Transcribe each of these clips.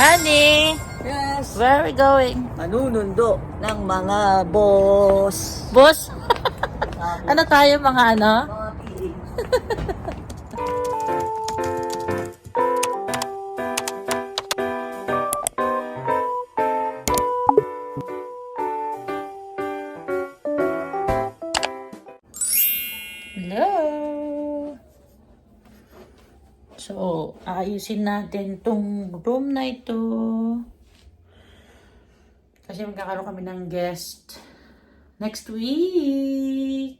Honey, Yes. where are we going? Manunundo ng mga boss. Boss? ano tayo mga ano? So, aayusin natin tong room na ito. Kasi magkakaroon kami ng guest next week.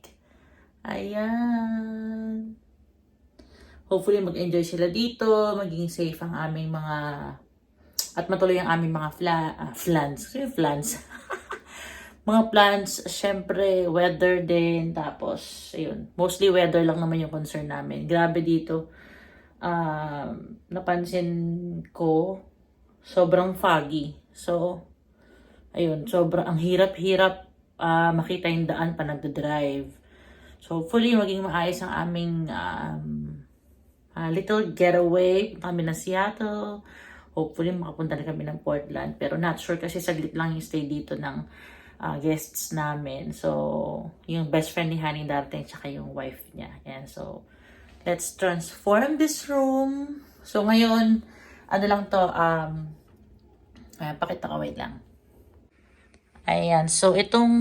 Ayan. Hopefully mag-enjoy sila dito, maging safe ang aming mga at matuloy ang aming mga fla, ah, flans. Kasi flans. mga plans, syempre, weather din. Tapos, ayun. Mostly weather lang naman yung concern namin. Grabe dito. Um, napansin ko, sobrang foggy. So, ayun. Sobrang, ang hirap-hirap ah, makita yung daan pa nagda-drive. So, hopefully, maging maayos ang aming um, ah, little getaway. Kami ng Seattle. Hopefully, makapunta na kami ng Portland. Pero not sure kasi saglit lang yung stay dito ng ah, guests namin. So, yung best friend ni Honey darating tsaka yung wife niya. And so, let's transform this room. So, ngayon, ano lang to, um, ayan, pakita ko, wait lang. Ayan, so itong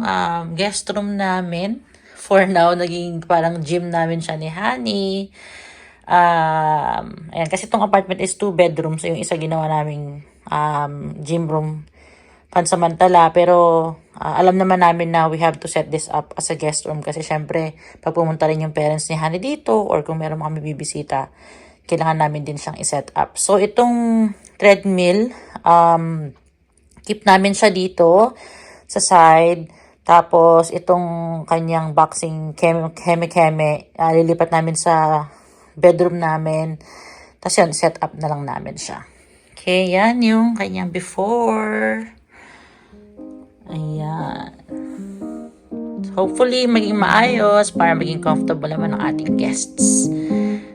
um, guest room namin, for now, naging parang gym namin siya ni Honey. Um, ayan, kasi itong apartment is two bedrooms. So, yung isa ginawa naming um, gym room pansamantala. Pero, ah, alam naman namin na we have to set this up as a guest room. Kasi, syempre, pag pumunta rin yung parents ni Honey dito or kung meron kami bibisita, kailangan namin din siyang iset up. So, itong treadmill, um, keep namin siya dito sa side. Tapos, itong kanyang boxing keme-keme, uh, lilipat namin sa bedroom namin. Tapos yun, set up na lang namin siya. Okay, yan yung kanyang before. Ayan. Hopefully, maging maayos para maging comfortable naman ang ating guests.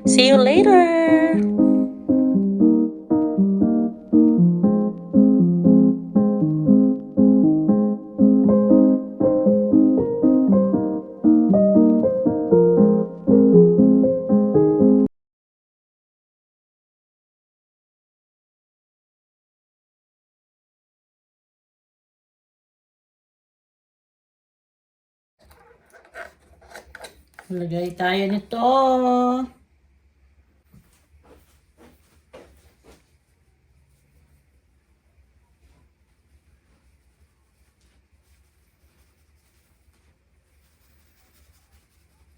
See you later! Lagay tayo nito.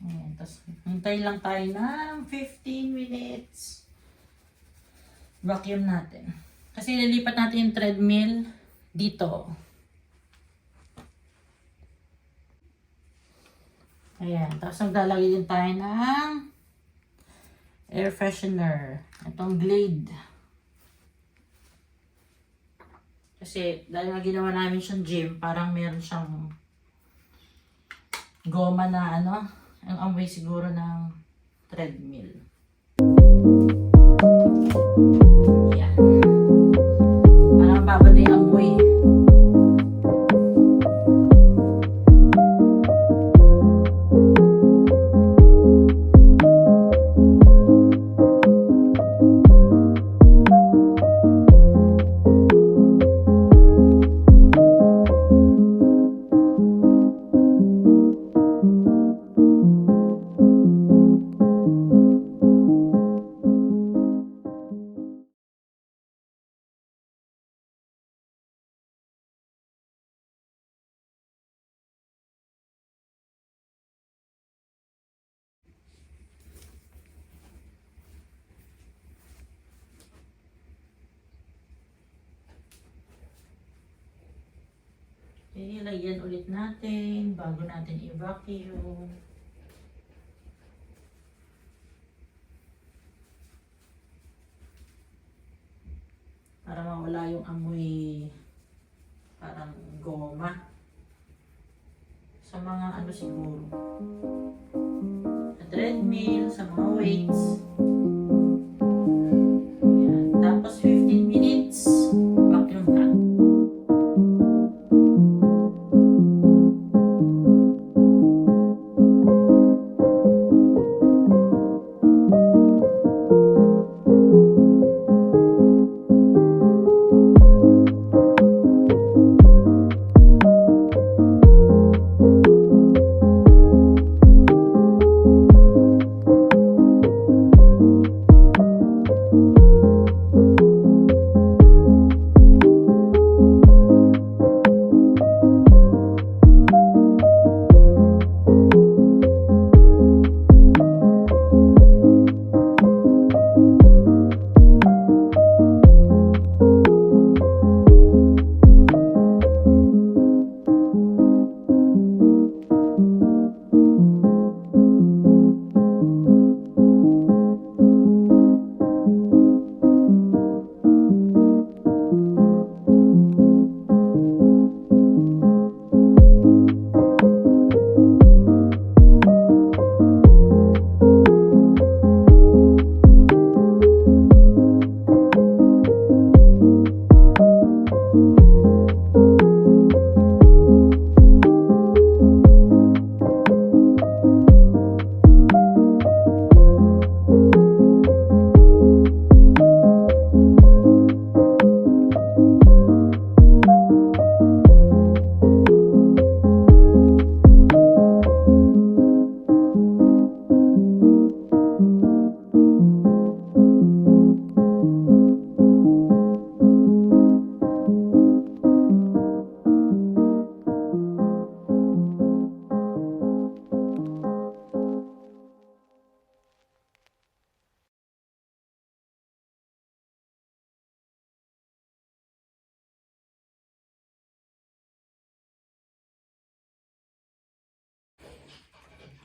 Ayan, tapos hintay lang tayo ng 15 minutes. Vacuum natin. Kasi lilipat natin yung treadmill dito. Ayan. Tapos naglalagay din tayo ng air freshener. Itong Glade. Kasi dahil nga ginawa namin siyang gym, parang meron siyang goma na ano, ang amoy siguro ng treadmill. Yan. Okay, lagyan ulit natin bago natin i-vacuum. Para mawala yung amoy parang goma. Sa mga ano siguro. Sa treadmill, sa mga weights.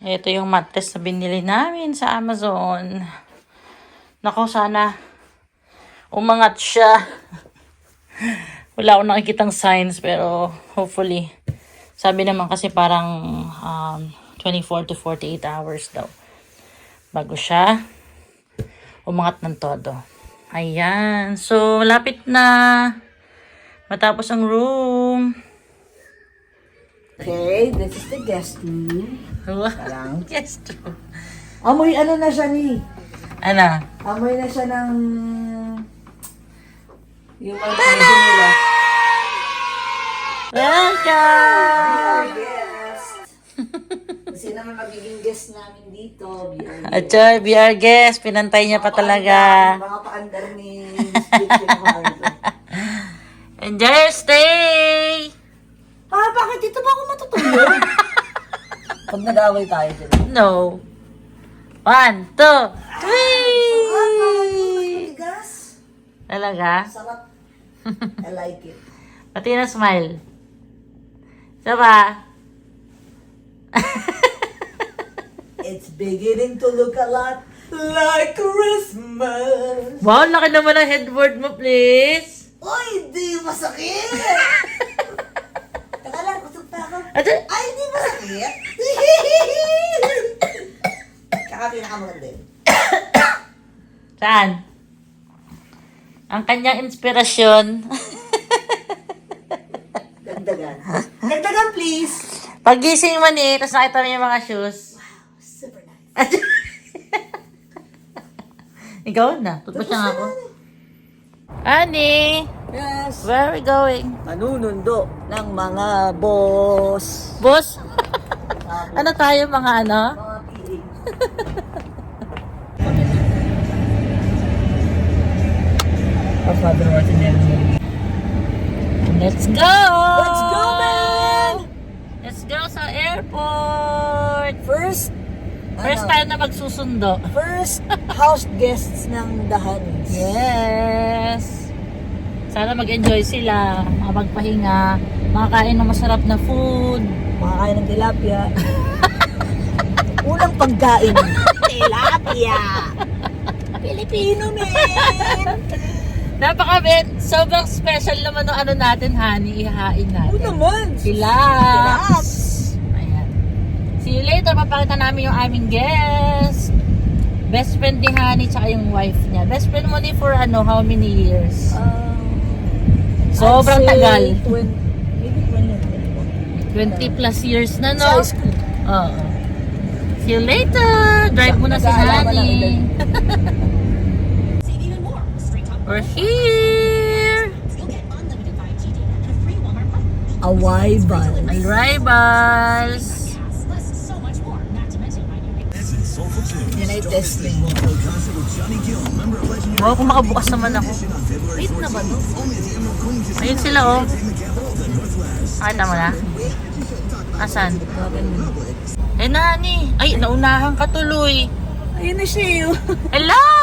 Ito yung mattress na binili namin sa Amazon. Nako, sana umangat siya. Wala akong nakikitang signs pero hopefully. Sabi naman kasi parang um, 24 to 48 hours daw. Bago siya umangat ng todo. Ayan. So, lapit na matapos ang room. Okay, this is the guest room. Wow. Yes, true. Amoy ano na siya ni? Ano? Amoy na siya ng... Yung mga medyo nila. Welcome! Guest. Kasi naman magiging guest namin dito. BR. Joy, be our guest. Pinantay niya pa talaga. Mga paandar ni Steve. Enjoy your stay! Bakit dito ba ako matutulog? Pag nag-away tayo dyan. No. One, two, three! Tigas. Talaga? Sarap. I like it. Pati na smile. Isa pa. It's beginning to look a lot like Christmas. Wow, laki naman ang headboard mo, please. Uy, di masakit! Teka lang, kusog pa ako. At, Ay, di masakit! Kaka pinakamaganda yun. saan? Ang kanyang inspirasyon. Dagdagan. Dagdagan, please! Pagising mo ni, tapos nakita mo yung mga shoes. Super nice. Ikaw na. Tutpa siya nga ako. Ani, Yes. where are we going? Manunundo ng mga boss. Boss? ano tayo mga ano? Mga Let's go! Let's go, man! Let's go sa airport! First, First ano, time na magsusundo. first house guests ng The Huns. Yes! Sana mag-enjoy sila, makapagpahinga, makakain ng masarap na food. Makakain ng tilapia. Unang pagkain. tilapia! Pilipino, man! Napaka Ben, sobrang special naman ng ano natin, honey, ihahain Oo natin. naman! Relax! Ayan. See you later, papakita namin yung aming guest. Best friend ni Honey tsaka yung wife niya. Best friend mo ni for ano, how many years? Um, Sobrang tagal. 20, maybe 20. 20 plus years na, no? Oo. See you later! Drive mo na si Honey. We're here! Arrival. Arrivals! Yan ay testing. Wow, kung makabukas naman ako. Wait na ba to? Ayun sila, oh. Nakita mo na? Asan? Eh, nani. Ay, naunahan ka tuloy. Ayun na siya yun. Hello!